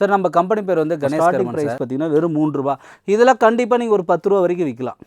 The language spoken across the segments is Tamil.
சார் நம்ம கம்பெனி பேர் வந்து கணேஷ் ப்ரைஸ் பார்த்தீங்கன்னா வெறும் மூணு ரூபா. இதெல்லாம் கண்டிப்பாக நீங்கள் ஒரு பத்து ரூபா வரைக்கும் விற்கலாம்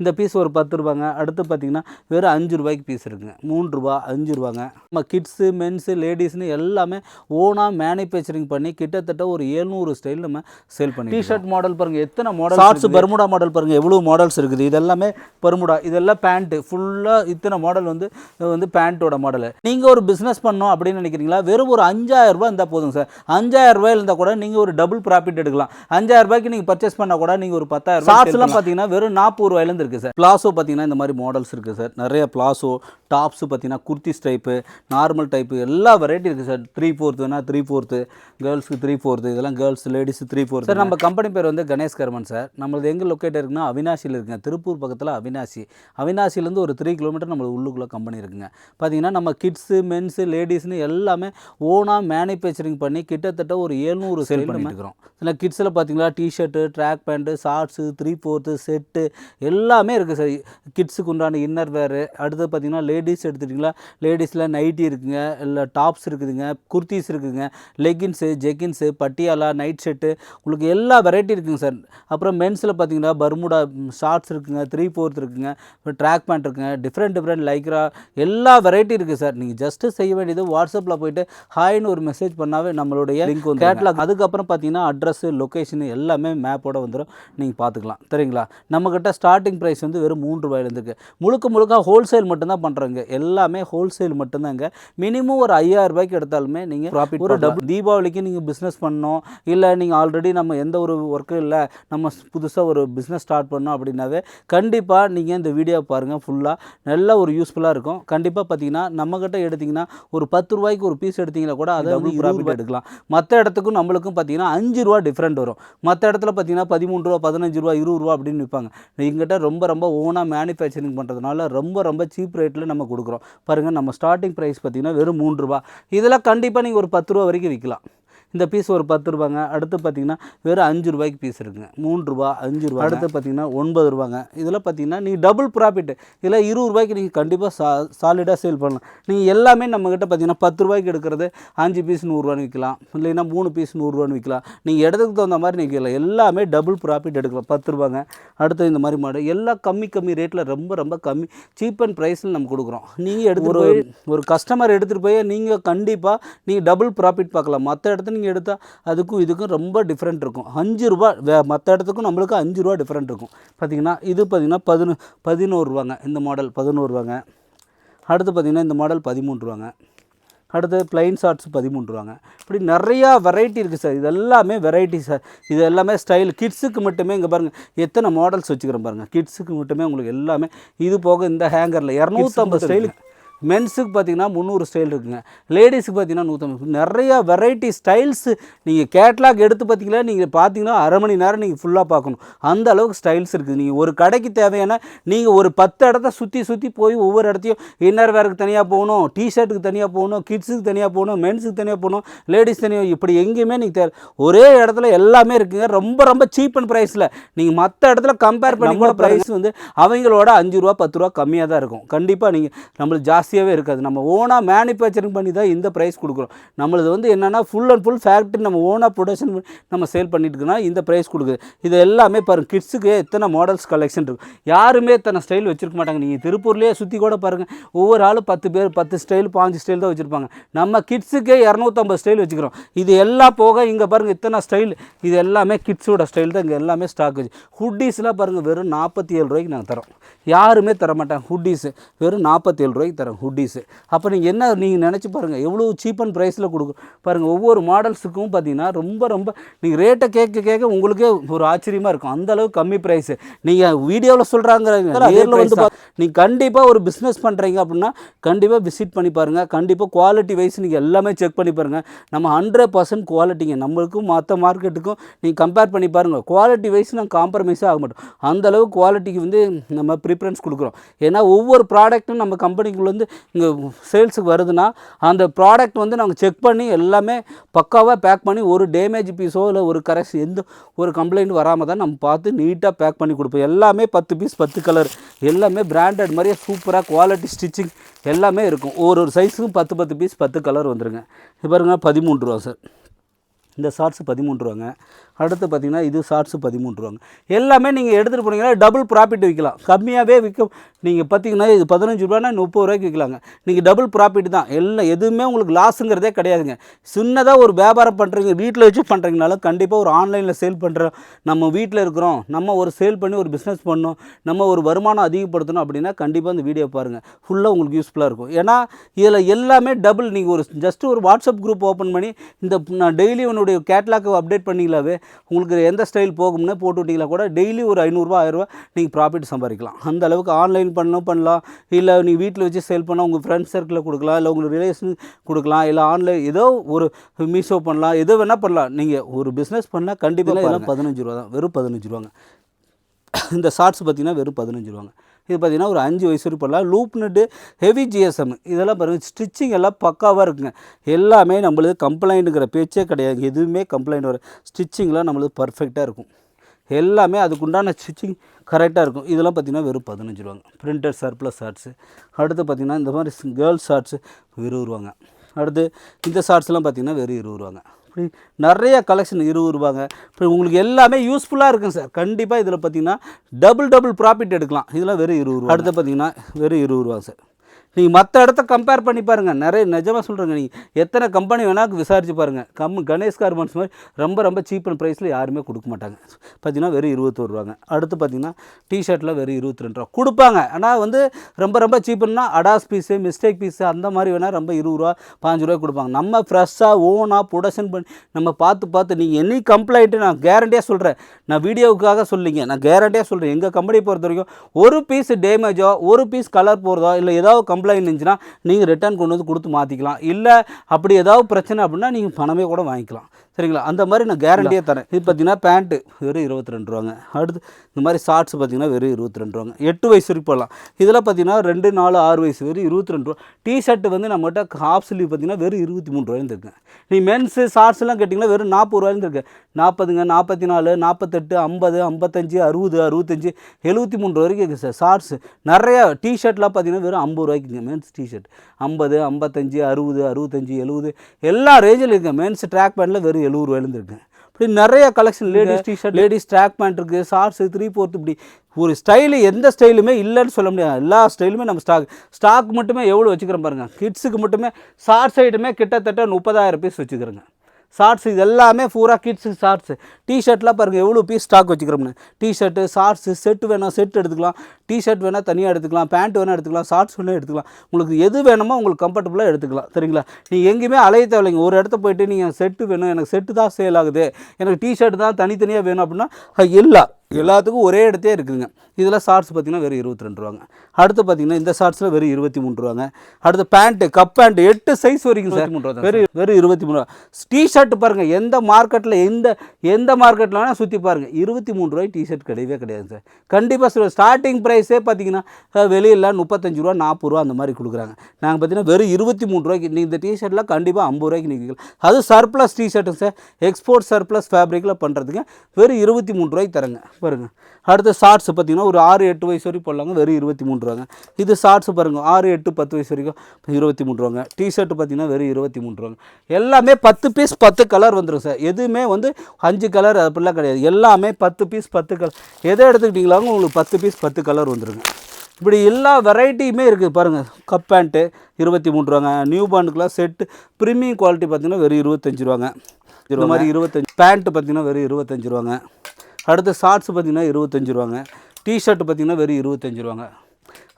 இந்த பீஸ் ஒரு பத்து ரூபாங்க. அடுத்து பார்த்தீங்கன்னா வெறும் அஞ்சு ரூபாய்க்கு பீஸ் இருக்குங்க. மூணு ரூபா அஞ்சு ரூபாங்க. நம்ம கிட்ஸு மென்ஸு லேடிஸ்னு எல்லாமே ஓனாக மேனுஃபேக்சரிங் பண்ணி கிட்டத்தட்ட ஒரு எழுநூறு ஸ்டைல் நம்ம சேல் பண்ணி டிஷர்ட் மாடல் பாருங்கள் எத்தனை மாடல் ஷார்ட்ஸ் பர்முடா மாடல் பாருங்கள் எவ்வளோ மாடல்ஸ் இருக்குது? இதெல்லாமே பர்முடா இதெல்லாம் பேண்ட்டு ஃபுல்லாக இத்தனை மாடல் வந்து வந்து பேண்ட்டோட மாடலு நீங்கள் ஒரு பிஸ்னஸ் பண்ணோம் அப்படின்னு நினைக்கிறீங்களா? வெறும் ஒரு அஞ்சாயிரம் ரூபாய் இருந்தால் போதுங்க சார். அஞ்சாயிரம் ரூபாயில் இருந்தால் கூட நீங்கள் ஒரு டபுள் ப்ராஃபிட் எடுக்கலாம். அஞ்சாயிரம் ரூபாய்க்கு நீங்கள் பர்ச்சேஸ் பண்ணால் கூட நீங்கள் ஒரு பத்தாயிரம் ஷார்ட்ஸ்லாம் பார்த்தீங்கன்னா வெறும் நாற்பது ரூபாயிலேருந்து இருக்குது சார். பிளாசோ பார்த்தீங்கன்னா இந்த மாதிரி மாடல்ஸ் இருக்குது சார். நிறைய பிளாசோ டாப்ஸு பார்த்தீங்கன்னா குர்த்திஸ் டைப்பு நார்மல் டைப்பு எல்லா வெரைட்டி இருக்குது சார். த்ரீ ஃபோர்த்து வேணால் த்ரீ ஃபோர்த்து கேர்ள்ஸ்க்கு த்ரீ ஃபோர்த்து இதெல்லாம் girls ladies three fourth sir நம்ம கம்பெனி பேர் வந்து கணேஷ் கர்மன் சார். நம்மளது எங்கே லொக்கேட் இருக்குன்னா அவினாசியில் இருக்குங்க. திருப்பூர் பக்கத்தில் அவினாசி. அவினாசிலேருந்து ஒரு த்ரீ கிலோமீட்டர் நம்மளுக்கு உள்ளுக்குள்ளே கம்பெனி இருக்குங்க. பார்த்தீங்கன்னா நம்ம கிட்ஸு மென்ஸு லேடிஸ்னு எல்லாமே ஓனாக மேனுஃபேக்சரிங் பண்ணி கிட்டத்தட்ட ஒரு ஏழ்நூறு சேல் பண்ணிட்டு இருக்கிறோம். சில கிட்ஸில் பார்த்தீங்களா T shirt track pant shorts three fourth set எல்லாமே இருக்குது சார். கிட்ஸுக்கு உண்டான இன்னர் வேரு அடுத்து பார்த்தீங்கன்னா லேடிஸ் எடுத்துட்டிங்களா? லேடிஸில் நைட்டி இருக்குங்க இல்லை டாப்ஸ் இருக்குதுங்க குர்த்திஸ் இருக்குதுங்க leggings jeggings Patiala night shirt உங்களுக்கு எல்லா வெரைட்டி இருக்குங்க சார். அப்புறம் மென்ஸில் பார்த்தீங்கன்னா பர்முடா ஷார்ட்ஸ் இருக்குங்க த்ரீ ஃபோர்த் இருக்குங்க ட்ராக் பேண்ட் இருக்குங்க டிஃப்ரெண்ட் டிஃப்ரெண்ட் லைக்ரா எல்லா வெரைட்டி இருக்குது சார். நீங்கள் ஜஸ்ட்டு செய்ய வேண்டியது வாட்ஸ்அப்பில் போயிட்டு ஹாய்னு ஒரு மெசேஜ் பண்ணாவே நம்மளுடைய லிங்க் வந்து கேட்லாக் அதுக்கப்புறம் பார்த்தீங்கன்னா அட்ரஸ் லொக்கேஷன் எல்லாமே மேப்போட வந்துடும் நீங்கள் பார்த்துக்கலாம் சரிங்களா? நம்மக்கிட்ட ஸ்டார்டிங் ப்ரைஸ் வந்து வெறும் மூன்று ரூபாயிலேருந்து இருக்குது முழுக்க முழுக்க ஹோல்சேல் மட்டும்தான் பண்ணுறோங்க எல்லாமே ஹோல்சேல் மட்டும்தாங்க. மினிமம் ஒரு ஐயாயிரம் ரூபாய்க்கு எடுத்தாலுமே நீங்கள் ப்ராஃபிட் ஒரு டபுள் தீபாவளிக்கு நீங்கள் பிஸ்னஸ் பண்ணோம் இல்லை நீங்கள் ஆல்ரெடி நம்ம எந்த ஒரு ஒர்க்கும் இல்லை நம்ம புதுசாக ஒரு பிஸ்னஸ் ஸ்டார்ட் பண்ணோம் அப்படின்னாவே கண்டிப்பாக நீங்கள் இந்த வீடியோ பாருங்கள் ஃபுல்லாக நல்ல ஒரு யூஸ்ஃபுல்லாக இருக்கும். கண்டிப்பாக பார்த்தீங்கன்னா நம்மக்கிட்ட எடுத்திங்கன்னா ஒரு பத்து ரூபாய்க்கு ஒரு பீஸ் எடுத்தீங்கன்னா கூட அதை வந்து ப்ராஃபிட் எடுக்கலாம். மற்ற இடத்துக்கும் நம்மளுக்கும் பார்த்தீங்கன்னா அஞ்சு ரூபா டிஃப்ரெண்ட் வரும். மற்ற இடத்துல பார்த்தீங்கன்னா பதிமூணு ரூபா பதினஞ்சு ரூபா இருபது ரூபா அப்படின்னு விற்பாங்க எங்கிட்ட ரொம்ப ரொம்ப ஓனாக மேனுஃபேக்சரிங் பண்ணுறதுனால ரொம்ப ரொம்ப சீப் ரேட்டில் நம்ம கொடுக்குறோம். பாருங்கள் நம்ம ஸ்டார்டிங் ப்ரைஸ் பார்த்தீங்கன்னா வெறும் மூன்று ரூபா. இதெல்லாம் கண்டிப்பாக நீங்கள் ஒரு பத்து ரூபா வரைக்கும் விற்கலாம். இந்த பீஸ் ஒரு பத்து ரூபாங்க. அடுத்து பார்த்தீங்கன்னா வெறும் அஞ்சு ரூபாய்க்கு பீஸ் இருக்குங்க. மூணு ரூபா அஞ்சு ரூபா அடுத்து பார்த்தீங்கன்னா ஒன்பது ரூபாங்க. இதில் பார்த்தீங்கன்னா நீங்கள் டபுள் ப்ராஃபிட் இதில் இருபது ரூபாய்க்கு நீங்கள் கண்டிப்பாக சா சாலிடாக சேல் பண்ணலாம். நீங்கள் எல்லாமே நம்மக்கிட்ட பார்த்தீங்கன்னா பத்து ரூபாய்க்கு எடுக்கிறது அஞ்சு பீஸ் நூறுரூவான்னு விற்கலாம் இல்லைன்னா மூணு பீஸ் நூறுரூவான்னு விற்கலாம் நீங்கள் இடத்துக்கு தகுந்த மாதிரி நீங்கள் எல்லாமே டபுள் ப்ராஃபிட் எடுக்கலாம். பத்து ரூபாங்க. அடுத்து இந்த மாதிரி மாடல் எல்லாம் கம்மி கம்மி ரேட்டில் ரொம்ப ரொம்ப கம்மி. சீப் அண்ட் ப்ரைஸில் நம்ம கொடுக்குறோம். நீங்கள் எடுத்து ஒரு ஒரு கஸ்டமர் எடுத்துகிட்டு போய் நீங்கள் கண்டிப்பாக நீங்கள் டபுள் ப்ராஃபிட் பார்க்கலாம். மற்ற இடத்துல நீங்கள் எடுத்தால் அதுக்கும் இதுக்கும் ரொம்ப டிஃப்ரெண்ட் இருக்கும். அஞ்சு ரூபா வே மற்ற இடத்துக்கும் நம்மளுக்கு அஞ்சு ரூபா டிஃப்ரெண்ட் இருக்கும். பார்த்தீங்கன்னா இது பார்த்தீங்கன்னா பதினொ பதினோரு ரூபாங்க இந்த மாடல் பதினோரு ரூபாங்க. அடுத்து பார்த்தீங்கன்னா இந்த மாடல் பதிமூணு ரூபாங்க. அடுத்து பிளைன் ஷார்ட்ஸ் பதிமூணு ரூபாங்க. இப்படி நிறையா வெரைட்டி இருக்குது சார் இது எல்லாமே வெரைட்டி சார் இது எல்லாமே ஸ்டைல் கிட்ஸுக்கு மட்டுமே இங்கே பாருங்கள் எத்தனை மாடல்ஸ் வச்சுக்கிறேன் பாருங்கள் கிட்ஸுக்கு மட்டுமே உங்களுக்கு எல்லாமே இது போக இந்த ஹேங்கரில் இரநூத்தம்பது ஸ்டைல் மென்ஸுக்கு பார்த்தீங்கன்னா முந்நூறு ஸ்டைல் இருக்குங்க. லேடிஸுக்கு பார்த்தீங்கன்னா நூற்றம்பது நிறையா வெரைட்டி ஸ்டைல்ஸு நீங்கள் கேட்லாக் எடுத்து பார்த்தீங்கன்னா நீங்கள் பார்த்தீங்கன்னா அரை மணி நேரம் நீங்கள் ஃபுல்லாக பார்க்கணும். அந்த அளவுக்கு ஸ்டைல்ஸ் இருக்குது. நீங்கள் ஒரு கடைக்கு தேவையான நீங்கள் ஒரு பத்து இடத்த சுற்றி சுற்றி போய் ஒவ்வொரு இடத்தையும் இன்னர் வேருக்கு தனியாக போகணும் டிஷர்ட்டுக்கு தனியாக போகணும் கிட்ஸுக்கு தனியாக போகணும் மென்ஸுக்கு தனியாக போகணும் லேடிஸ் தனியாக இப்படி எங்கேயுமே நீங்கள் தேவை ஒரே இடத்துல எல்லாமே இருக்குங்க. ரொம்ப ரொம்ப சீப் அண்ட் ப்ரைஸில் நீங்கள் மற்ற இடத்துல கம்பேர் பண்ணி கூட ப்ரைஸ் வந்து அவங்களோட அஞ்சு ரூபா பத்து ரூபா கம்மியாக தான் இருக்கும். கண்டிப்பாக நீங்கள் நம்மளுக்கு ஜாஸ்தியாகவே இருக்காது. நம்ம ஓனாக மேனுஃபேக்சரிங் பண்ணி தான் இந்த ப்ரைஸ் கொடுக்குறோம். நம்மளது வந்து என்னென்னா ஃபுல் அண்ட் ஃபுல் ஃபேக்ட்ரி நம்ம ஓனாக ப்ரொடக்ஷன் நம்ம சேல் பண்ணிட்டுருக்குன்னா இந்த ப்ரைஸ் கொடுக்குது. இது எல்லாமே பாருங்க கிட்ஸுக்கு எத்தனை மாடல்ஸ் கலெக்ஷன் இருக்கும் யாருமே இத்தனை ஸ்டைல் வச்சுருக்க மாட்டாங்க. நீங்கள் திருப்பூர்லேயே சுற்றி கூட பாருங்கள் ஒவ்வொரு ஆளும் பத்து பேர் பத்து ஸ்டைல் பாஞ்சு ஸ்டைல் தான் வச்சுருப்பாங்க. நம்ம கிட்ஸுக்கே இரநூத்தம்பது ஸ்டைல் வச்சுக்கிறோம். இது எல்லாம் போக இங்கே பாருங்கள் இத்தனை ஸ்டைல் இது எல்லாமே கிட்ஸோட ஸ்டைல் தான். இங்கே எல்லாமே ஸ்டாக் வச்சு. ஹுட்டீஸ்லாம் பாருங்கள் வெறும் நாற்பத்தி ஏழு ரூபாய்க்கு நாங்கள் தரோம் யாருமே தர மாட்டாங்க ஹுட்டீஸு வெறும் நாற்பத்தி ஏழு ரூபாய்க்கு தரோம் ஹுட்டீஸு அப்போ நீங்கள் என்ன நீங்கள் நினச்சி பாருங்கள் எவ்வளோ சீப் அண்ட் ப்ரைஸில் கொடுக்கும் பாருங்கள் ஒவ்வொரு மாடல்ஸுக்கும் பார்த்தீங்கன்னா ரொம்ப ரொம்ப நீங்கள் ரேட்டை கேட்க கேட்க உங்களுக்கே ஒரு ஆச்சரியமாக இருக்கும். அந்த அளவுக்கு கம்மி ப்ரைஸு நீங்கள் வீடியோவில் சொல்கிறாங்க நேரில் வந்து நீங்கள் கண்டிப்பாக ஒரு பிஸ்னஸ் பண்ணுறீங்க அப்படின்னா கண்டிப்பாக விசிட் பண்ணி பாருங்கள் கண்டிப்பாக குவாலிட்டி வைஸ் நீங்கள் எல்லாமே செக் பண்ணி பாருங்கள் நம்ம ஹண்ட்ரட் பர்சன்ட் குவாலிட்டிங்க நம்மளுக்கும் மற்ற மார்க்கெட்டுக்கும் நீங்கள் கம்பேர் பண்ணி பாருங்கள் குவாலிட்டி வைஸ் நாங்கள் காம்ப்ரமைஸே ஆக மாட்டோம். அந்த அளவு குவாலிட்டிக்கு வந்து நம்ம ப்ரிஃபரன்ஸ் கொடுக்குறோம். ஏன்னா ஒவ்வொரு ப்ராடக்ட்டும் நம்ம கம்பெனிக்குள்ளேருந்து இங்கே சேல்ஸுக்கு வருதுன்னா அந்த ப்ராடக்ட் வந்து நாங்கள் செக் பண்ணி எல்லாமே பக்காவாக பேக் பண்ணி ஒரு டேமேஜ் பீஸோ இல்லை ஒரு கரெக்ட் எந்த ஒரு கம்ப்ளைண்ட் வராமல் தான் நம்ம பார்த்து நீட்டாக பேக் பண்ணி கொடுப்போம். எல்லாமே பத்து பீஸ் பத்து கலர் எல்லாமே பிராண்டட் மாதிரியே சூப்பராக குவாலிட்டி ஸ்டிச்சிங் எல்லாமே இருக்கும். ஒரு ஒரு சைஸுக்கும் பத்து பத்து பீஸ் பத்து கலர் வந்துருங்க. இப்போ பாருங்க பதிமூன்று ரூபா சார் இந்த ஷார்ட்ஸ் பதிமூன்று ரூபாங்க. அடுத்து பார்த்தீங்கன்னா இது ஷார்ட்ஸு பதிமூன்று ரூபாங்க எல்லாமே நீங்கள் எடுத்துகிட்டு போனீங்கன்னா டபுள் ப்ராஃபிட் விற்கலாம் கம்மியாகவே விற்க நீங்கள் பார்த்தீங்கன்னா இது பதினஞ்சு ரூபானா முப்பது ரூபாய்க்கு விற்கலாங்க நீங்கள் டபுள் ப்ராஃபிட் தான். எல்லாம் எதுவுமே உங்களுக்கு லாஸுங்கிறதே கிடையாதுங்க. சின்னதாக ஒரு வியாபாரம் பண்ணுறீங்க வீட்டில் வச்சு பண்ணுறீங்கனாலும் கண்டிப்பாக ஒரு ஆன்லைனில் சேல் பண்ணுறோம் நம்ம வீட்டில் இருக்கிறோம் நம்ம ஒரு சேல் பண்ணி ஒரு பிஸ்னஸ் பண்ணோம் நம்ம ஒரு வருமானம் அதிகப்படுத்தணும் அப்படின்னா கண்டிப்பாக இந்த வீடியோ பாருங்கள் ஃபுல்லாக உங்களுக்கு யூஸ்ஃபுல்லாக இருக்கும். ஏன்னா இதில் எல்லாமே டபுள் நீங்கள் ஒரு ஜஸ்ட் ஒரு வாட்ஸ்அப் குரூப் ஓப்பன் பண்ணி இந்த நான் டெய்லி உன்னுடைய கேட்லாக் அப்டேட் பண்ணிங்களாவே உங்களுக்கு எந்த ஸ்டைல் போகும்னு போட்டு விட்டீங்களா கூட டெய்லி ஒரு ஐநூறுரூவா ஆயிரரூவா நீங்கள் ப்ராஃபிட் சம்பாதிக்கலாம். அந்த அளவுக்கு ஆன்லைன் பண்ணணும் பண்ணலாம். இல்லை நீங்கள் வீட்டில் வச்சு சேல் பண்ணால் உங்கள் ஃப்ரெண்ட்ஸ் சர்க்கிளில் கொடுக்கலாம் இல்லை உங்களுக்கு ரிலேஷன் கொடுக்கலாம் இல்லை ஆன்லைன் ஏதோ ஒரு மீஷோ பண்ணலாம் எதோ வேணால் பண்ணலாம். நீங்கள் ஒரு பிஸ்னஸ் பண்ணால் கண்டிப்பாக இதெல்லாம் பதினஞ்சு ரூபா தான். வெறும் பதினஞ்சு ரூபாங்க. இந்த ஷார்ட்ஸ் பார்த்தீங்கன்னா வெறும் பதினஞ்சு ரூபாங்க. இது பார்த்தீங்கன்னா ஒரு அஞ்சு வயசு இருப்பெல்லாம் லூப் நட்டு ஹெவி ஜிஎஸ்எம் இதெல்லாம் பாருங்கள் ஸ்டிச்சிங் எல்லாம் பக்காவாக இருக்குங்க. எல்லாமே நம்மளுக்கு கம்ப்ளைண்ட்டுங்கிற பேச்சே கிடையாது. எதுவுமே கம்ப்ளைண்ட் வர ஸ்டிச்சிங்லாம் நம்மளுக்கு பர்ஃபெக்டாக இருக்கும். எல்லாமே அதுக்குண்டான ஸ்டிச்சிங் கரெக்டாக இருக்கும். இதெல்லாம் பார்த்திங்கன்னா வெறும் பதினஞ்சு ரூபாங்க. பிரிண்டட் சர்ப்ளஸ் ஷார்ட்ஸு அடுத்து பார்த்திங்கன்னா இந்த மாதிரி கேர்ள்ஸ் ஷார்ட்ஸு வெறும் ரூபாங்க. அடுத்து இந்த ஷார்ட்ஸ்லாம் பார்த்திங்கன்னா வெறும் இருபது ரூபாங்க. இப்படி நிறைய கலெக்ஷன் இருபது ரூபாங்க. இப்படி உங்களுக்கு எல்லாமே யூஸ்ஃபுல்லாக இருக்கும் சார் கண்டிப்பாக இதில் பார்த்தீங்கன்னா டபுள் டபுள் ப்ராஃபிட் எடுக்கலாம். இதெல்லாம் வெறும் இருபது ரூபா அடுத்து பார்த்தீங்கன்னா வெறும் இருபது ரூபா சார் நீங்கள் மற்ற இடத்த கம்பேர் பண்ணி பாருங்கள் நிறைய நிஜமாக சொல்கிறேங்க நீங்கள் எத்தனை கம்பெனி வேணால் விசாரிச்சு பாருங்கள் கம் கணேஷ் கார்மெண்ட்ஸ் மாதிரி ரொம்ப ரொம்ப சீப் அண்ட் ப்ரைஸில் யாருமே கொடுக்க மாட்டாங்க. பார்த்தீங்கன்னா வெறும் இருபத்தோரு ரூபாங்க. அடுத்து பார்த்தீங்கன்னா டிஷர்ட்டில் வெறும் இருபத்தி ரெண்டு ரூபா கொடுப்பாங்க. ஆனால் வந்து ரொம்ப ரொம்ப சீப்புன்னா அடாஸ் பீஸு மிஸ்டேக் பீஸு அந்த மாதிரி வேணால் ரொம்ப இருபது ரூபா பாஞ்சு ரூபாய் கொடுப்பாங்க. நம்ம ஃப்ரெஷ்ஷாக ஓனாக ப்ரொடக்ஷன் பண்ணி நம்ம பார்த்து பார்த்து நீங்கள் எனி கம்ப்ளைண்ட்டு நான் கேரண்டியாக சொல்கிறேன் நான் வீடியோவுக்காக சொல்லிங்க நான் கேரண்டியாக சொல்கிறேன் எங்கள் கம்பெனி பொறுத்த வரைக்கும் ஒரு பீஸ் டேமேஜோ ஒரு பீஸ் கலர் போகிறதோ இல்லை ஏதாவது கம்ப்ளைண்ட் இருந்துச்சுன்னா நீங்கள் ரிட்டர்ன் கொண்டு வந்து கொடுத்து மாற்றிக்கலாம் இல்லை அப்படி ஏதாவது பிரச்சனை அப்படின்னா நீங்கள் பணமே கூட வாங்கிக்கலாம். சரிங்களா? அந்த மாதிரி நான் கேரண்டியே தரேன். இது பார்த்தீங்கன்னா பேண்ட்டு வெறும் இருபத்தி ரெண்டு ரூபாங்க. அடுத்து இந்த மாதிரி ஷார்ட்ஸ் பார்த்தீங்கன்னா வெறும் இருபத்தி ரெண்டு ரூபாங்க. எட்டு வயசு வரைக்கும் போடலாம். இதெல்லாம் பார்த்தீங்கன்னா ரெண்டு நாலு ஆறு வயசு வெறும் இருபத்தி ரெண்டு ரூபா. டிஷர்ட் வந்து நம்மகிட்ட ஹாஃப் ஸ்லீவ் பார்த்தீங்கன்னா வெறும் இருபத்தி மூணு ரூபாயிருந்து இருக்கு. நீ மென்ஸு ஷார்ட்ஸ்லாம் கேட்டிங்கன்னா வெறும் நாற்பது ரூபாயிருந்து இருக்கு. நாற்பதுங்க நாற்பத்தி நாலு நாற்பத்தெட்டு ஐம்பது ஐம்பத்தஞ்சு அறுபது அறுபத்தஞ்சு எழுபத்தி மூணு ரூபா வரைக்கும் இருக்குது சார் ஷார்ட்ஸ் நிறைய டிஷர்ட்லாம் பார்த்தீங்கன்னா வெறும் ஐம்பது ரூபாய்க்குங்க மென்ஸ் டிஷர்ட் ஐம்பது ஐம்பத்தஞ்சு அறுபது அறுபத்தஞ்சு எழுபது எல்லா ரேஞ்சில் இருக்குங்க மென்ஸ் ட்ராக் பேண்ட்டில் வெறும் எழுபது ரூபாயிலேருந்து இப்படி நிறைய collection ladies T shirt ladies track pant இருக்குது ஷார்ட்ஸு த்ரீ ஃபோர்த் இப்படி. ஒரு ஸ்டைலு எந்த ஸ்டைலுமே இல்லைன்னு சொல்ல முடியாது. எல்லா ஸ்டைலுமே நம்ம ஸ்டாக் ஸ்டாக் மட்டுமே எவ்வளோ வச்சுக்கிறோம் பாருங்கள் கிட்ஸுக்கு மட்டுமே ஷார்ட்ஸ் ஐட்டமே கிட்டத்தட்ட முப்பதாயிரம் பீஸ் வச்சுக்கிறோங்க. ஷார்ட்ஸ் இது எல்லாமே பூரா கிட்ஸு ஷார்ட்ஸு டிஷர்ட்லாம் பாருங்கள் எவ்வளோ பீஸ் ஸ்டாக் வச்சுக்கிறோம்னு. டிஷர்ட்டு ஷார்ட்ஸு செட்டு வேணால் செட் எடுத்துக்கலாம். டிஷர்ட் வேணால் தனியாக எடுத்துக்கலாம். பேண்ட் வேணால் எடுத்துக்கலாம். ஷார்ட்ஸ் வேணால் எடுத்துக்கலாம். உங்களுக்கு எது வேணுமோ உங்களுக்கு கம்ஃபர்டபுளாக எடுத்துக்கலாம். சரிங்களா? நீங்கள் எங்கேயுமே அலைய தேவையில்லைங்க. ஒரு இடத்த போயிட்டு நீங்கள் செட்டு வேணும். எனக்கு செட்டு தான் சேல் ஆகுது. எனக்கு டிஷர்ட் தான் தனித்தனியாக வேணும் அப்படின்னா இல்லை. எல்லாத்துக்கும் ஒரே இடத்தே இருக்குதுங்க. இதில் ஷார்ட்ஸ் பார்த்தீங்கன்னா வெறும் இருபத்தி ரெண்டு ரூபாங்க அடுத்து பார்த்தீங்கன்னா இந்த ஷார்ட்ஸில் வெறும் இருபத்தி மூணு ரூபாங்க அடுத்து பேண்ட்டு கப் பேண்ட் எட்டு சைஸ் வரைக்கும் சார் வெறும் வெறும் இருபத்தி மூணு ரூபா டிஷர்ட் பாருங்கள் எந்த மார்க்கெட்டில் எந்த எந்த மார்க்கெட்டில் வேணால் சுற்றி பாருங்கள் இருபத்தி மூணு ரூபாய் டிஷர்ட் கிடையவே கிடையாது சார் கண்டிப்பாக சார் ஸ்டார்டிங் ப்ரைஸே பார்த்தீங்கன்னா வெளியில முப்பத்தஞ்சு ரூபா நாற்பது ரூபா அந்த மாதிரி கொடுக்குறாங்க. நாங்கள் பார்த்தீங்கன்னா வெறும் இருபத்தி மூணு ரூபாய்க்கு நீ இந்த டிஷர்ட்லாம் கண்டிப்பாக ஐம்பது ரூபாய்க்கு நீங்கள் அது சர்ப்ளஸ் டிஷர்ட்டுங்க சார் எக்ஸ்போர்ட் சர்ப்ளஸ் ஃபேப்ரிக்கில் பண்ணுறதுக்கு வெறும் இருபத்தி மூணு ரூபாய்க்கு தரங்க. பாருங்க. அடுத்து ஷார்ட்ஸ் பார்த்தீங்கன்னா ஒரு ஆறு எட்டு வயசு வரைக்கும் போடலாங்க. வெறும் இருபத்தி மூணு ரூபாங்க. இது ஷார்ட்ஸ் பாருங்கள் ஆறு எட்டு பத்து வயசு வரைக்கும் இருபத்தி மூணு ரூபாங்க. டிஷர்ட் பார்த்தீங்கன்னா வெறும் இருபத்தி மூணு ரூபாங்க. எல்லாமே பத்து பீஸ் பத்து கலர் வந்துடும் சார் எதுவுமே வந்து அஞ்சு கலர் அப்படிலாம் கிடையாது. எல்லாமே பத்து பீஸ் பத்து கலர் எதை எடுத்துக்கிட்டிங்களாங்க? உங்களுக்கு பத்து பீஸ் பத்து கலர் வந்துருங்க. இப்படி எல்லா வெரைட்டியுமே இருக்குது பாருங்கள் கப் பேண்ட்டு இருபத்தி மூணு ரூபாங்க. நியூ பார்னுக்குலாம் செட்டு ப்ரீமியம் குவாலிட்டி பார்த்தீங்கன்னா வெறும் இருபத்தஞ்சு ரூபாங்க. இந்த மாதிரி இருபத்தஞ்சி பேண்ட்டு பார்த்தீங்கன்னா வெறும் இருபத்தஞ்சு ரூபாங்க. அடுத்து ஷார்ட்ஸ் பார்த்திங்கன்னா இருபத்தஞ்சி ரூபாங்க. டிஷர்ட் பார்த்திங்கன்னா வெறும் இருபத்தஞ்சி ரூபாங்க.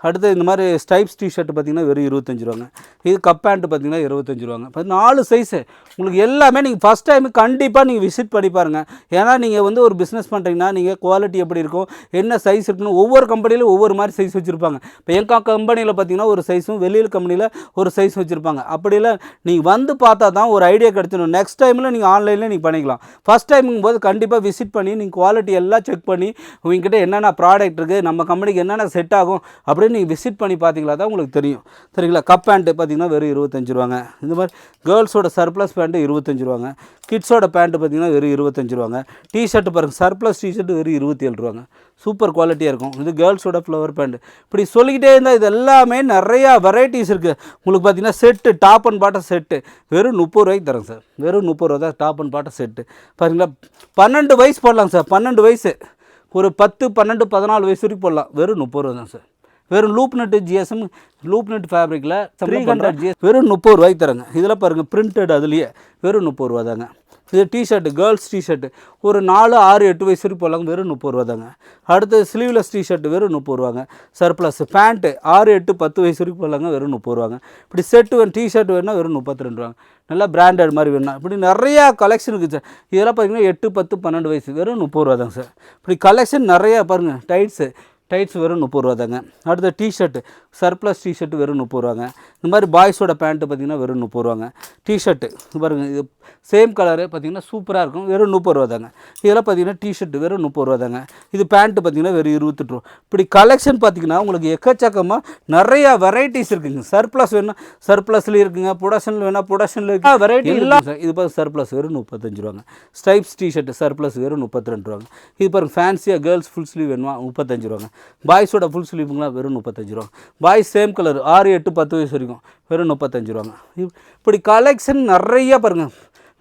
அடுத்து இந்த மாதிரி ஸ்டைப்ஸ் டிஷர்ட் பார்த்தீங்கன்னா வெறும் இருபத்தஞ்சு ரூபாங்க. இது கப் பேண்ட் பார்த்தீங்கன்னா இருபத்தஞ்சி ரூபாங்க. இப்போ நாலு சைஸு உங்களுக்கு எல்லாமே நீங்கள் ஃபஸ்ட் டைம் கண்டிப்பாக நீங்கள் விசிட் பண்ணி பாருங்கள் ஏன்னா நீங்கள் வந்து ஒரு பிஸ்னஸ் பண்ணுறீங்கன்னா நீங்கள் குவாலிட்டி எப்படி இருக்கும் என்ன சைஸ் இருக்குன்னு ஒவ்வொரு கம்பெனியிலும் ஒவ்வொரு மாதிரி சைஸ் வச்சுருப்பாங்க. இப்போ எங்கா கம்பெனியில் பார்த்தீங்கன்னா ஒரு சைஸும் வெளியில் கம்பெனியில் ஒரு சைஸ் வச்சுருப்பாங்க. அப்படிலாம் நீங்கள் வந்து பார்த்தா தான் ஒரு ஐடியா கிடச்சிடும். நெக்ஸ்ட் டைமில் நீங்கள் ஆன்லைனில் நீங்கள் பண்ணிக்கலாம். ஃபஸ்ட் டைமுங்கும் போது கண்டிப்பாக விசிட் பண்ணி நீங்கள் குவாலிட்டி எல்லாம் செக் பண்ணி உங்ககிட்ட என்னென்ன ப்ராடக்ட் இருக்குது நம்ம கம்பெனிக்கு என்னென்ன செட் ஆகும் அப்படின்னு நீங்கள் விசிட் பண்ணி பார்த்தீங்களா தான் உங்களுக்கு தெரியும். சரிங்களா? கப் பேண்ட்டு பார்த்தீங்கன்னா வெறும் இருபத்தஞ்சு ரூபாங்க. இந்த மாதிரி கேர்ள்ஸோட சர்ப்ளஸ் பேண்ட்டு இருபத்தஞ்சு ரூபாங்க. கிட்ஸோட பேண்ட்டு பார்த்தீங்கன்னா வெறும் இருபத்தஞ்சு ரூபாங்க. டிஷர்ட் பாருங்கள் சர்ப்ளஸ் டிஷர்ட் வெறும் இருபத்தி ஏழு ரூபாங்க சூப்பர் குவாலிட்டியாக இருக்கும். இது கேர்ள்ஸோட ஃப்ளவர் பேண்ட் இப்படி சொல்லிக்கிட்டே இருந்தால் இது எல்லாமே நிறையா வெரைட்டிஸ் இருக்குது உங்களுக்கு பார்த்தீங்கன்னா set top and bottom set வெறும் முப்பது ரூபாய்க்கு தரேன் சார் வெறும் முப்பது ரூபா தான் டாப் அண்ட் பாட்டை செட்டு பாருங்களா பன்னெண்டு வயசு போடலாம் சார் பன்னெண்டு வயசு. ஒரு பத்து பன்னெண்டு பதினாலு வயசு வரைக்கும் போடலாம். வெறும் முப்பது ரூபா தான் சார் வெறும் loop knit GSM loop knit ஃபேப்ரிக்கில் three hundred GS வெறும் முப்பது ரூபாய்க்கு தரேங்க இதில் பாருங்கள் பிரிண்டட் அதுலேயே வெறும் முப்பது ரூபா தாங்க. இது டிஷர்ட்டு கேர்ள்ஸ் டிஷர்ட்டு ஒரு நாலு ஆறு எட்டு வயசு வரைக்கும் போடலாம் வெறும் முப்பது ரூபா தாங்க. அடுத்து ஸ்லீவ்லெஸ் டிஷர்ட் வெறும் முப்பது ரூபாங்க. சர்ப்ளஸ் பேண்ட்டு ஆறு எட்டு பத்து வயசு வரைக்கும் போடலாங்க வெறும் முப்பது ரூபாங்க. இப்படி செட்டு வேணும் டிஷர்ட் வேணும்னா வெறும் முப்பத்தி ரெண்டு ரூபாங்க. நல்லா பிராண்டட் மாதிரி வேணும் இப்படி நிறையா கலெக்ஷன் இருக்குது சார் இதெல்லாம் பார்த்தீங்கன்னா எட்டு பத்து பன்னெண்டு வயசு வெறும் முப்பது ரூபா தாங்க சார் இப்படி கலெக்ஷன் நிறையா பாருங்கள் டைட்ஸு டைட்ஸ் வெறும் முப்பது ரூபா தாங்க அடுத்த டிஷர்ட்டு சர்ப்ளஸ் டிஷர்ட் வெறும் முப்பது ரூபாங்க. இந்த மாதிரி பாய்ஸோட பேண்ட்டு பார்த்தீங்கன்னா வெறும் முப்பது ரூபாங்க. டிஷர்ட்டு பாருங்கள் இது சேம் கலரு பார்த்தீங்கன்னா சூப்பராக இருக்கும். வெறும் முப்பது ரூபா தாங்க இதெல்லாம் பார்த்தீங்கன்னா டிஷர்ட் வெறும் முப்பது ரூபா தாங்க இது பேண்ட்டு பார்த்தீங்கன்னா வெறும் இருபத்தெட்டு ரூபா. இப்படி கலெக்ஷன் பார்த்தீங்கன்னா உங்களுக்கு எக்கச்சக்கமாக நிறையா வெரைட்டிஸ் இருக்குங்க. சர்ப்ளஸ் வேணும் சர்ப்ளஸ்ல இருக்குங்க. ப்ரொடக்ஷனில் வேணால் ப்ரொடக்ஷனில் இருக்கு. வெரைட்டி எல்லாம் இது பார்த்து சர்ப்ளஸ் வெறும் முப்பத்தஞ்சு ரூபாங்க. ஸ்டைப்ஸ் டிஷர்ட் சர்ப்ளஸ் வெறும் முப்பத்தி ரெண்டு ரூபாங்க. இது பாருங்க ஃபேன்சியாக கேர்ள்ஸ் ஃபுல் ஸ்லீவ் வேணுமா? முப்பத்தஞ்சு ரூபாங்க. பாய்ஸோட ஃபுல் ஸ்லீவுங்களா வெறும் முப்பத்தஞ்சு ரூபா. பாய்ஸ் சேம் கலர் ஆறு எட்டு பத்து வயசு வரைக்கும் வெறும் முப்பத்தஞ்சு ரூபாங்க. இப்படி கலெக்ஷன் நிறையா பாருங்கள்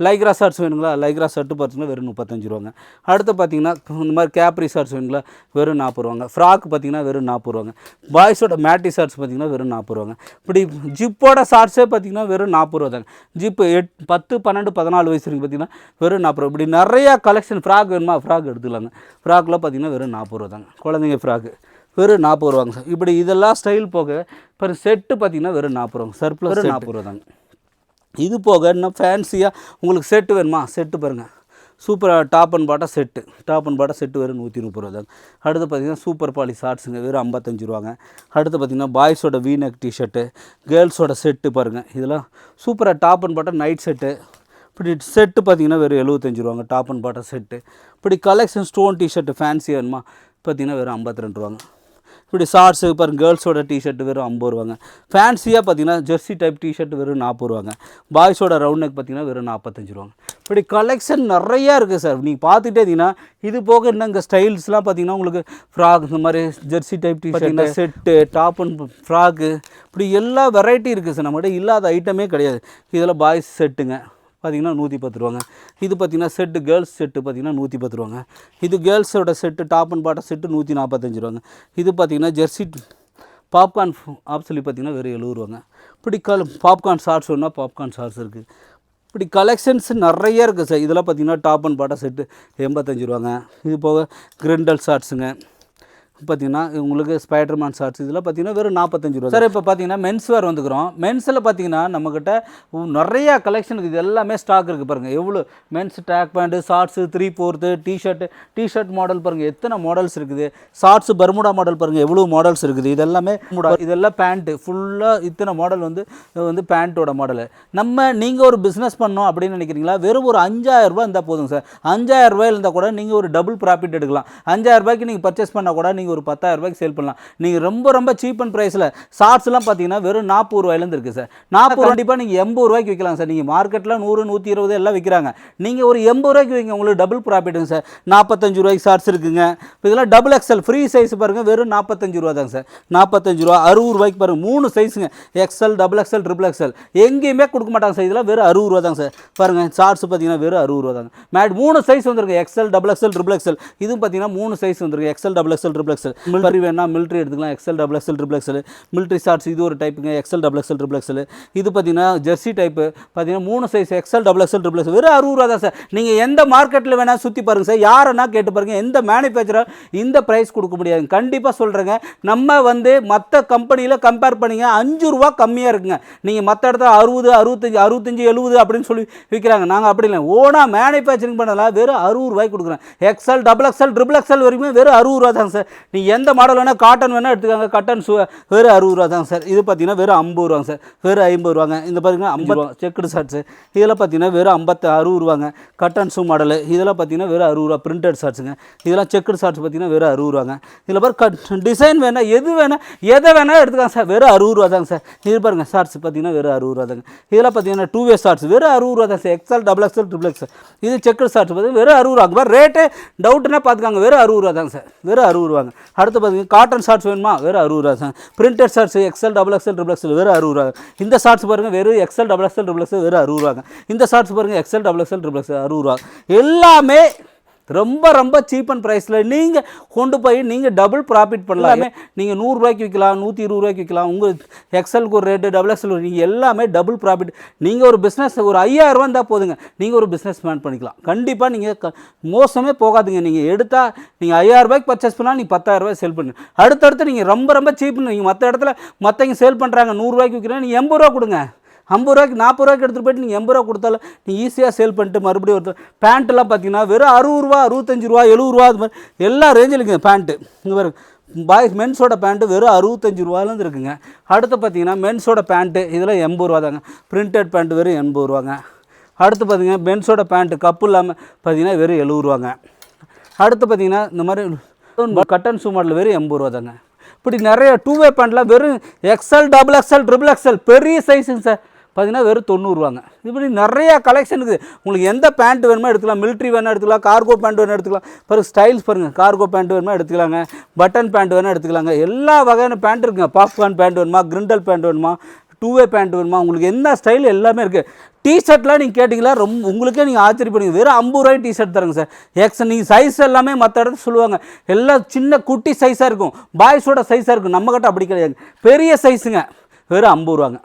லைக்ரா ஷர்ட்ஸ் வேணுங்களா? லைக்ரா ஷர்ட்டு பார்த்தீங்கன்னா வெறும் முப்பத்தஞ்சு ரூபாங்க. அடுத்து பார்த்தீங்கன்னா இந்த மாதிரி கேப்ரி ஷர்ட்ஸ் வேணுங்களா? வெறும் நாற்பது ரூபாங்க. ஃப்ராக் பார்த்தீங்கன்னா வெறும் நாற்பது ரூபாங்க. பாய்ஸோட மேட்டி ஷர்ட்ஸ் பார்த்தீங்கன்னா வெறும் நாற்பது ரூபாங்க. இப்படி ஜிப்போட ஷார்ட்ஸே பார்த்தீங்கன்னா வெறும் நாற்பது ரூபா தாங்க. ஜிப்பு எட் பத்து பன்னெண்டு பதினாலு வயசு வரைக்கும் பார்த்தீங்கன்னா வெறும் நாற்பது ரூபா. இப்படி நிறையா கலெக்ஷன் ஃப்ராக் வேணுமா? ஃப்ராக் எடுத்துக்கலாங்க. ஃப்ராக்லாம் பார்த்தீங்கன்னா வெறும் நாற்பது ரூபா தாங்க. குழந்தைங்க ஃப்ராக்கு வெறும் நாற்பது ரூபாங்க சார். இப்படி இதெல்லாம் ஸ்டைல் போக இப்போ செட்டு பார்த்தீங்கன்னா வெறும் நாற்பது ரூபாங்க. சர்ப்ளஸ் நாற்பது ரூபா தாங்க. இது போக இன்னும் ஃபேன்சியாக உங்களுக்கு செட்டு வேணுமா? செட்டு பாருங்கள் சூப்பராக டாப் அண்ட் பாட்டா செட்டு டாப் அண்ட் பாட்டா செட்டு வெறும் நூற்றி முப்பது ரூபா தாங்க. அடுத்து பார்த்தீங்கன்னா சூப்பர் பாலி ஷார்ட்ஸுங்க வெறும் ஐம்பத்தஞ்சு ரூபாங்க அடுத்து பார்த்தீங்கன்னா பாய்ஸோட வீனக் டிஷர்ட்டு கேர்ள்ஸோட செட்டு பாருங்கள் இதெல்லாம் சூப்பராக டாப் அண்ட் பாட்டா நைட் செட்டு இப்படி செட்டு பார்த்தீங்கன்னா வெறும் எழுபத்தஞ்சு ரூபாங்க டாப் அண்ட் பாட்டா செட்டு இப்படி collection stone T shirt fancy வேணுமா? பார்த்தீங்கன்னா வெறும் ஐம்பத்தி ரெண்டு ரூபாங்க இப்படி ஷார்ட்ஸு பாருங்க கேர்ள்ஸோட டிஷர்ட் வெறும் ஐம்பது ரூபாங்க. ஃபேன்சியாக பார்த்தீங்கன்னா ஜெர்சி டைப் டிஷர்ட் வெறும் நாற்பது ரூபாங்க. பாய்ஸோட ரவுண்ட் நெக் பார்த்தீங்கன்னா வெறும் நாற்பத்தஞ்சு ரூபாங்க. இப்படி கலெக்ஷன் நிறையா இருக்குது சார் நீங்கள் பார்த்துட்டே இருந்தீங்கன்னா இது போக இன்னும் இங்கே ஸ்டைல்ஸ்லாம் பார்த்தீங்கன்னா உங்களுக்கு ஃப்ராக் இந்த மாதிரி jersey type T shirt set top and frock இப்படி எல்லா வெரைட்டி இருக்குது சார் நம்மகிட்ட இல்லாத ஐட்டமே கிடையாது. இதெல்லாம் பாய்ஸ் செட்டுங்க பார்த்தீங்கன்னா நூற்றி பத்து ரூபாங்க. இது பார்த்தீங்கன்னா செட்டு கேர்ள்ஸ் செட்டு பார்த்தீங்கன்னா நூற்றி பத்து ரூபாங்க. இது கேர்ள்ஸோட set top and bottom set நூற்றி நாற்பத்தஞ்சு ரூபாங்க. இது பார்த்தீங்கன்னா ஜெர்சி பாப்கார்ன் ஆப்சலி பார்த்தீங்கன்னா வெறும் எழுபது ரூபாங்க. இப்படி கல் பாப்கார்ன் ஷார்ட்ஸ் வேணுன்னா பாப்கார்ன் ஷார்ட்ஸ் இருக்குது இப்படி கலெக்ஷன்ஸ் நிறைய இருக்குது சார் இதெல்லாம் பார்த்தீங்கன்னா டாப் அண்ட் பாட்டம் செட்டு எண்பத்தஞ்சு ரூபாங்க. இது போக கிரிண்டல் ஷார்ட்ஸுங்க பார்த்தீங்கன்னா உங்களுக்கு ஸ்பைடர்மேன் ஷார்ட்ஸ் இதில் பார்த்தீங்கன்னா வெறும் நாற்பத்தஞ்சு ரூபா சார் இப்போ பார்த்தீங்கன்னா மென்ஸ் வேர் வந்துக்கிறோம். மென்ஸில் பார்த்தீங்கன்னா நம்மக்கிட்ட நிறையா கலெக்ஷன் இருக்குது இது எல்லாமே ஸ்டாக் இருக்குது பாருங்கள் எவ்வளோ men's track pant shorts three fourth T shirt T shirt model பாருங்கள் எத்தனை மாடல்ஸ் இருக்குது? ஷார்ட்ஸு பர்முடா மாடல் பாருங்கள் எவ்வளோ மாடல்ஸ் இருக்குது? இதெல்லாமே இதெல்லாம் பேண்ட்டு ஃபுல்லாக இத்தனை மாடல் வந்து வந்து பேண்ட்டோட மாடலு நம்ம நீங்கள் ஒரு பிஸ்னஸ் பண்ணோம் அப்படின்னு நினைக்கிறீங்களா? வெறும் ஒரு அஞ்சாயிரரூபா இருந்தால் போதும் சார். அஞ்சாயிரம் இருந்தால் கூட நீங்கள் ஒரு டபுள் ப்ராஃபிட் எடுக்கலாம். அஞ்சாயிரம் ரூபாய்க்கு நீங்கள் பர்ச்சேஸ் பண்ணால் கூட நீங்கள் ஒரு பத்தாயிரரூபாய்க்கு சேல் பண்ணலாம். நீங்கள் ரொம்ப ரொம்ப சீப் அண்ட் ப்ரைஸில் ஷார்ட்ஸ்லாம் பார்த்தீங்கன்னா வெறும் நாற்பது ரூபாயிலேருந்து இருக்குது சார் நாற்பது கண்டிப்பாக நீங்கள் எண்பது ரூபாய்க்கு விற்கலாம் சார் நீங்கள் மார்க்கெட்டில் நூறு நூற்றி இருபது எல்லாம் விற்கிறாங்க நீங்கள் ஒரு எண்பது ரூபாய்க்கு வைங்க உங்களுக்கு டபுள் ப்ராஃபிட்டுங்க சார் நாற்பத்தஞ்சு ரூபாய்க்கு ஷார்ட்ஸ் இருக்குங்க. இதெல்லாம் டபுள் எக்ஸல் ஃப்ரீ சைஸ் பாருங்கள் வெறும் நாற்பத்தஞ்சு ரூபா தாங்க சார் நாற்பத்தஞ்சு ரூபா அறுபது ரூபாய்க்கு பாருங்கள் மூணு சைஸுங்க XL double XL triple XL எங்கேயுமே கொடுக்க மாட்டாங்க சார் இதெல்லாம் வெறும் அறுபது ரூபா தாங்க சார் பாருங்கள் ஷார்ட்ஸ் பார்த்தீங்கன்னா வெறும் அறுபது ரூபா தாங்க. மேட் மூணு சைஸ் வந்துருக்கு. XL double XL triple XL இதுவும் பார்த்தீங்கன்னா மூணு சைஸ் வந்துருக்கு. XL double XL triple XL military வேணா மிலிட்டரி எடுத்துக்கலாம். XL double XL triple XL military shorts இது ஒரு டைப்புங்க XL double XL triple XL இது பார்த்தீங்கன்னா ஜெர்சி டைப்பு பார்த்தீங்கன்னா மூணு size XL double XL triple XL வெறும் அறுபது ரூபா தான் சார் நீங்கள் எந்த மார்க்கெட்டில் வேணால் சுற்றி பாருங்க சார் யாருன்னா கேட்டு பாருங்க. எந்த மேனுஃபேக்சரர் இந்த ப்ரைஸ் கொடுக்க முடியாது. கண்டிப்பாக சொல்கிறேங்க நம்ம வந்து மற்ற கம்பெனியில் கம்பேர் பண்ணிங்க அஞ்சு ரூபா கம்மியாக இருக்குங்க. நீங்கள் மற்ற இடத்துல அறுபது அறுபத்தஞ்சு அறுபத்தஞ்சு எழுபது அப்படின்னு சொல்லி விற்கிறாங்க நாங்கள் அப்படி இல்லை. ஓனாக மேனுஃபேக்சரிங் பண்ணலாம். வெறும் அறுபது ரூபாய்க்கு கொடுக்குறேன். XL double XL triple XL வரைக்கும் வெறும் அறுபது ரூபா தாங்க சார் நீங்கள் எந்த மாடல் வேணால் காட்டன் வேணால் எடுத்துக்காங்க. காட்டன் சு வெறும் அறுபது ரூபா தாங்க சார். இது பார்த்தீங்கன்னா வெறும் ஐம்பது ரூபாங்க சார். வெறும் ஐம்பது ரூபாங்க. இந்த பாருங்க ஐம்பது ரூபா. செக்குடு ஷார்ட்ஸு இதெல்லாம் பார்த்தீங்கன்னா வெறும் ஐம்பத்து அறுபது ரூபாங்க. கட்டன் ஷூ மாடலு இதெல்லாம் பார்த்தீங்கன்னா வெறும் அறுபது ரூபா. பிரிண்டட் ஷார்ட்ஸுங்க இதெல்லாம் செக்குடு ஷார்ட்ஸ் பார்த்தீங்கன்னா வெறும் அறுபது ரூபாங்க. இதில் பாரு கட் டிசைன் வேணால் எது வேணால் எதை வேணால் எடுத்துக்கலாம் சார். வெறும் அறுபது ரூபா தாங்க சார். இது பாருங்க ஷார்ட்ஸ் பார்த்தீங்கன்னா வெறும் அறுபது ரூபா தாங்க. இதெல்லாம் பார்த்தீங்கன்னா டூ வே ஷார்ட்ஸ் வெறும் அறுபது ரூபா தான் sir. XL double XL triple XL இது செக்குடு ஷார்ட்ஸ் பார்த்து வெறும் அறுபது ரூபா பாரு ரேட்டு டவுட்னா பார்த்துக்காங்க வெறும் அறுபது ரூபா தாங்க சார். வெறும் அறுபது ரூபாங்க. அடுத்து பார்த்தீங்கன்னா காட்டன் ஷார்ட்ஸ் வேணுமா? வெறும் அறுபது ரூபா sir printed shorts XL double XL triple XL வெறும் அறுபது ரூபா இந்த ஷார்ட்ஸ் பாருங்க வெறும் XL double XL triple XL வெறும் அறுபது ரூபா இந்த ஷார்ட்ஸ் பாருங்க XL double XL triple XL அறுபது ரூபா எல்லாமே ரொம்ப ரொம்ப சீப் அண்ட் ப்ரைஸில் நீங்கள் கொண்டு போய் நீங்கள் டபுள் ப்ராஃபிட் பண்ணலாமே. நீங்கள் நூறுரூவாய்க்கு விற்கலாம் நூற்றி இருபது ரூபாய்க்கு விற்கலாம் உங்கள் எக்ஸலுக்கு ஒரு ரேட்டு டபுள் எக்ஸல் நீங்கள் எல்லாமே டபுள் ப்ராஃபிட் நீங்கள் ஒரு பிஸ்னஸ் ஒரு ஐயாயிரரூவா இருந்தால் போதுங்க. நீங்கள் ஒரு பிஸ்னஸ் மேன் பண்ணிக்கலாம். கண்டிப்பாக நீங்கள் க மோசமே போகாதுங்க. நீங்கள் எடுத்தால் நீங்கள் ஐயாயிரரூபாய்க்கு பர்ச்சேஸ் பண்ணால் நீங்கள் பத்தாயிரம் ரூபாய் சேல் பண்ணு. அடுத்தடுத்து நீங்கள் ரொம்ப ரொம்ப சீப்னு நீங்கள் மற்ற இடத்துல மற்றவங்க சேல் பண்ணுறாங்க நூறுரூவாய்க்கு விற்கிறேன் நீங்கள் எண்பது ரூபா கொடுங்க. ஐம்பது ரூபாய்க்கு நாற்பது ரூபாய்க்கு எடுத்துகிட்டு போயிட்டு நீங்கள் எண்பது ரூபா கொடுத்தாலும் நீ ஈஸியாக சேல் பண்ணிட்டு மறுபடியும் ஒருத்தர் பேண்ட்டெல்லாம் பார்த்தீங்கன்னா வெறும் அறுபது ரூபா அறுபத்தஞ்சு ரூபா எழுபது ரூபா அது மாதிரி எல்லா ரேஞ்சில் இருக்குங்க பேண்ட்டு இங்கே பாருங்க. பாய்ஸ் மென்ஸோட பேண்ட்டு வெறும் அறுபத்தஞ்சு ரூபாலேருந்து இருக்குங்க. அடுத்து பார்த்தீங்கன்னா மென்ஸோட பேண்ட்டு இதெல்லாம் எண்பது ரூபா தாங்க. பிரிண்டட் பேண்ட்டு வெறும் எண்பது ரூபாங்க. அடுத்து பார்த்தீங்கன்னா மென்ஸோட பேண்ட்டு கப்பு இல்லாமல் பார்த்தீங்கன்னா வெறும் எழுபது ரூபாங்க. அடுத்து பார்த்தீங்கன்னா இந்த மாதிரி கட்டன் ஷூ மாடல் வெறும் எண்பது ரூபா தாங்க. இப்படி நிறைய டூ வே பேண்ட்லாம் வெறும் XL double XL triple XL பெரிய சைஸுங்க சார் பார்த்திங்கன்னா வெறும் தொண்ணூறுவாங்க. இப்படி நிறையா கலெக்ஷன் இருக்குது. உங்களுக்கு எந்த பேண்ட் வேணுமோ எடுத்துக்கலாம். மிலிட்ரி வேணால் எடுத்துக்கலாம். கார்கோ பேண்ட் வேணால் எடுத்துக்கலாம். பாருங்க ஸ்டைல்ஸ் பாருங்கள் கார்கோ பேண்ட் வேணுமா எடுத்துக்கலாங்க. பட்டன் பேண்ட் வேணால் எடுத்துக்கலாங்க. எல்லா வகையான பேண்ட் இருக்குங்க. பாப்கார்ன் பேண்ட் வேணுமா? கிரிண்டல் பேண்ட் வேணுமா? டூ வே பேண்ட் வேணுமா? உங்களுக்கு என்ன ஸ்டைல் எல்லாமே இருக்குது டிஷர்ட்லாம் நீங்கள் கேட்டிங்களா? ரொம்ப உங்களுக்கே நீங்கள் ஆச்சரியப்படுங்க வெறும் ஐம்பது ரூபாய் டிஷர்ட் தரங்க சார் எக்ஸ் நீங்கள் சைஸ் எல்லாமே மற்ற இடத்துல சொல்லுவாங்க. எல்லாம் சின்ன குட்டி சைஸாக இருக்கும். பாய்ஸோட சைஸாக இருக்கும். நம்மக்கிட்ட அப்படி கிடையாது. பெரிய சைஸுங்க வெறும் ஐம்பது ரூபாங்க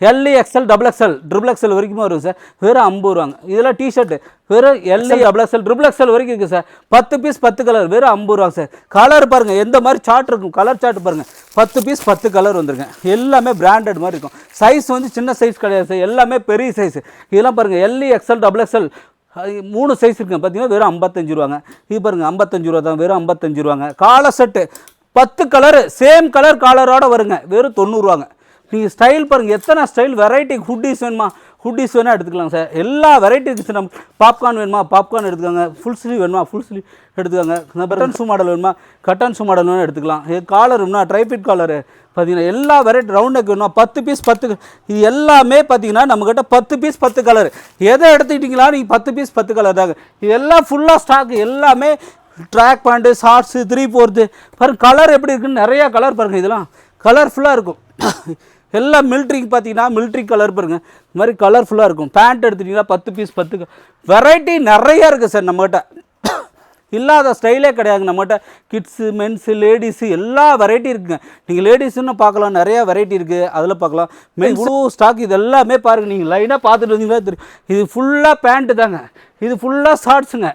L XL double XL triple XL வரைக்கும் வரும் சார் வெறும் ஐம்பது ரூபாங்க. இதெல்லாம் டிஷர்ட்டு வெறும் L double XL triple XL வரைக்கும் இருக்குது சார் பத்து பீஸ் பத்து கலர் வெறும் ஐம்பது ரூபாங்க சார் கலர் பாருங்கள் எந்த மாதிரி சார்ட் இருக்கும்? கலர் சார்ட் பாருங்கள் பத்து பீஸ் பத்து கலர் வந்துருங்க. எல்லாமே பிராண்டட் மாதிரி இருக்கும். சைஸ் வந்து சின்ன சைஸ் கிடையாது சார் எல்லாமே பெரிய சைஸ் இதெல்லாம் பாருங்கள் எல்இ எக்ஸ்எல் டபுள் எக்ஸ்எல் மூணு சைஸ் இருக்குங்க. பார்த்தீங்கன்னா வெறும் ஐம்பத்தஞ்சு ரூபாங்க. இது பாருங்கள் ஐம்பத்தஞ்சு ரூபா தான். வெறும் ஐம்பத்தஞ்சு ரூபாங்க. காலை செட்டு பத்து கலரு சேம் கலர் காலரோட வருங்க. வெறும் தொண்ணூறுவாங்க நீங்கள் ஸ்டைல் பாருங்கள் எத்தனை ஸ்டைல் வெரைட்டி ஹுட்டிஸ் வேணுமா? ஹுட்டிஸ் வேணால் எடுத்துக்கலாம் சார் எல்லா வெரைட்டிஸ் நம்ம பாப்கார்ன் வேணுமா? பாப்கார்ன் எடுத்துக்கோங்க. ஃபுல் ஸ்லீவ் வேணுமா? ஃபுல் ஸ்லீவ் எடுத்துக்கோங்க. கட்டன் ஷூ மாடல் வேணுமா? கட்டன் ஷூ மாடல் வேணும் எடுத்துக்கலாம். இது காலர் வேணுமா ட்ரைபிட் காலரு பார்த்தீங்கன்னா எல்லா வெரைட்டி ரவுண்ட் நெக் வேணுமா? பத்து பீஸ் பத்து இது எல்லாமே பார்த்தீங்கன்னா நம்மக்கிட்ட பத்து பீஸ் பத்து கலர் எதை எடுத்துக்கிட்டிங்களா? நீங்கள் பத்து பீஸ் பத்து கலர் தாங்க இது எல்லாம் ஃபுல்லாக ஸ்டாக் எல்லாமே track pant shorts three fourth பாருங்க கலர் எப்படி இருக்குன்னு நிறையா கலர் பாருங்கள் இதெல்லாம். கலர்ஃபுல்லாக இருக்கும். எல்லாம் மிலிட்ரிக்கு பார்த்தீங்கன்னா மிலிட்ரி கலர் பாருங்க. இந்த மாதிரி கலர்ஃபுல்லாக இருக்கும். பேண்ட் எடுத்துட்டிங்கன்னா பத்து பீஸ் பத்து வெரைட்டி நிறையா இருக்குது சார் நம்மகிட்ட. இல்லாத ஸ்டைலே கிடையாது நம்மகிட்ட. கிட்ஸு மென்ஸு லேடிஸு எல்லா வெரைட்டி இருக்குங்க. நீங்கள் லேடிஸ்னு பார்க்கலாம். நிறையா வெரைட்டி இருக்குது அதில் பார்க்கலாம். மென் இவ்வளோ ஸ்டாக் இது எல்லாமே பாருங்கள் நீங்கள் லைனாக பார்த்துட்டு வந்தீங்கன்னா தெரியும். இது ஃபுல்லாக பேண்ட்டு தாங்க. இது ஃபுல்லாக ஷார்ட்ஸுங்க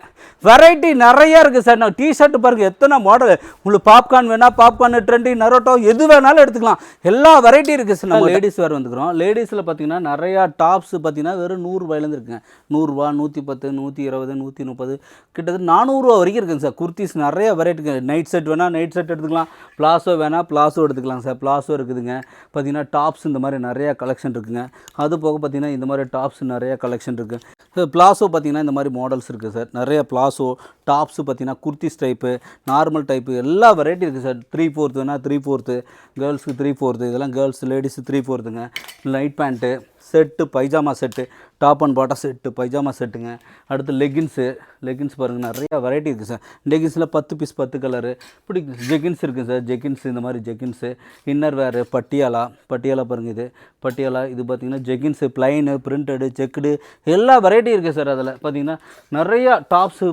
வெரைட்டி நிறைய இருக்குது சார் நான் டிஷர்ட் பாருங்கள் எத்தனை மாடல் உங்களுக்கு பாப்கார்ன் வேணால் பாப்கார்ன் ட்ரெண்டி நரோட்டோ எது வேணாலும் எடுத்துக்கலாம். எல்லா வெரைட்டி இருக்குது சார் நம்ம லேடிஸ் வேறு வந்துக்கிறோம். லேடிஸில் பார்த்தீங்கன்னா நிறையா டாப்ஸ் பார்த்தீங்கன்னா வெறும் நூறுரூபாயிலேருந்து இருக்குங்க. நூறுரூவா நூற்றி பத்து நூற்றி இருபது நூற்றி முப்பது கிட்டத்தட்ட நானூறுரூவா வரைக்கும் இருக்குங்க சார் குர்த்திஸ் நிறைய வெரைட்டி நைட் செட் வேணால் நைட் செட் எடுத்துக்கலாம். ப்ளாசோ வேணால் ப்ளாஸோ எடுத்துக்கலாம் சார் ப்ளாஸோ இருக்குதுங்க. பார்த்தீங்கன்னா டாப்ஸ் இந்த மாதிரி நிறையா கலெக்ஷன் இருக்குங்க. அது போக பார்த்தீங்கன்னா இந்த மாதிரி டாப்ஸ் நிறையா கலெக்ஷன் இருக்குது ப்ளாஸோ பார்த்தீங்கன்னா இந்த மாதிரி மாடல்ஸ் இருக்குது சார் நிறைய ப்ளாசோ டாப்ஸு பார்த்தீங்கன்னா குர்த்திஸ் டைப்பு நார்மல் டைப்பு எல்லா வெரைட்டி இருக்குது சார் த்ரீ ஃபோர்த்து வேணால் த்ரீ ஃபோர்த்து கேர்ள்ஸுக்கு த்ரீ ஃபோர்த்து இதெல்லாம் girls ladies three ஃபோர்த்துங்க night pant set pyjama set top and bottom set pyjama செட்டுங்க. அடுத்து லெகின்ஸு லெகின்ஸ் பாருங்கள் நிறையா வெரைட்டி இருக்குது சார். லெகின்ஸில் பத்து பீஸ் பத்து கலரு இப்படி ஜெகின்ஸ் இருக்குது சார். ஜெகின்ஸ் இந்த மாதிரி ஜெகின்ஸு இன்னர் வேறு பட்டியாலா பட்டியாலா பாருங்கள் இது. பட்டியாலா இது பார்த்தீங்கன்னா ஜெகின்ஸு ப்ளைனு பிரிண்டடு செக்குடு எல்லா வெரைட்டி இருக்குது சார் அதில். பார்த்தீங்கன்னா நிறையா டாப்ஸு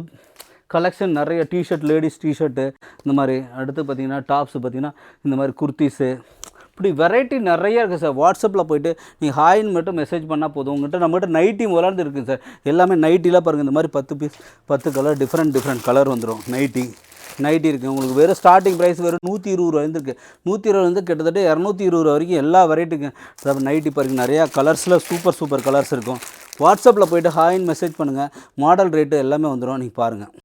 கலெக்ஷன் நிறைய டிஷர்ட் லேடிஸ் டிஷர்ட்டு இந்த மாதிரி. அடுத்து பார்த்தீங்கன்னா டாப்ஸு பார்த்தீங்கன்னா இந்த மாதிரி குர்த்திஸு இப்படி வெரைட்டி நிறைய இருக்குது சார் வாட்ஸ்அப்பில் போயிட்டு நீங்கள் ஹாய்னு மட்டும் மெசேஜ் பண்ணால் போதும். உங்கள்கிட்ட நம்மகிட்ட நைட்டி முதலாந்து இருக்குது சார் எல்லாமே நைட்டிலாம் பாருங்கள் இந்த மாதிரி பத்து பீஸ் பத்து கலர் டிஃப்ரெண்ட் டிஃப்ரெண்ட் கலர் வந்துடும் நைட்டி நைட்டி இருக்குது உங்களுக்கு வெறும் ஸ்டார்டிங் ப்ரைஸ் வெறும் நூற்றி இருபது ரூபா இருக்குது நூற்றி இருபது வந்து கிட்டத்தட்ட இரநூத்தி இருபது ரூபா வரைக்கும் எல்லா வெரைட்டிக்கும் நைட்டி பாருங்கள் நிறையா கலர்ஸில் சூப்பர் சூப்பர் கலர்ஸ் இருக்கும். வாட்ஸ்அப்பில் போயிட்டு ஹாய்னு மெசேஜ் பண்ணுங்கள் மாடல் ரேட்டு எல்லாமே வந்துடும் நீங்கள் பாருங்கள்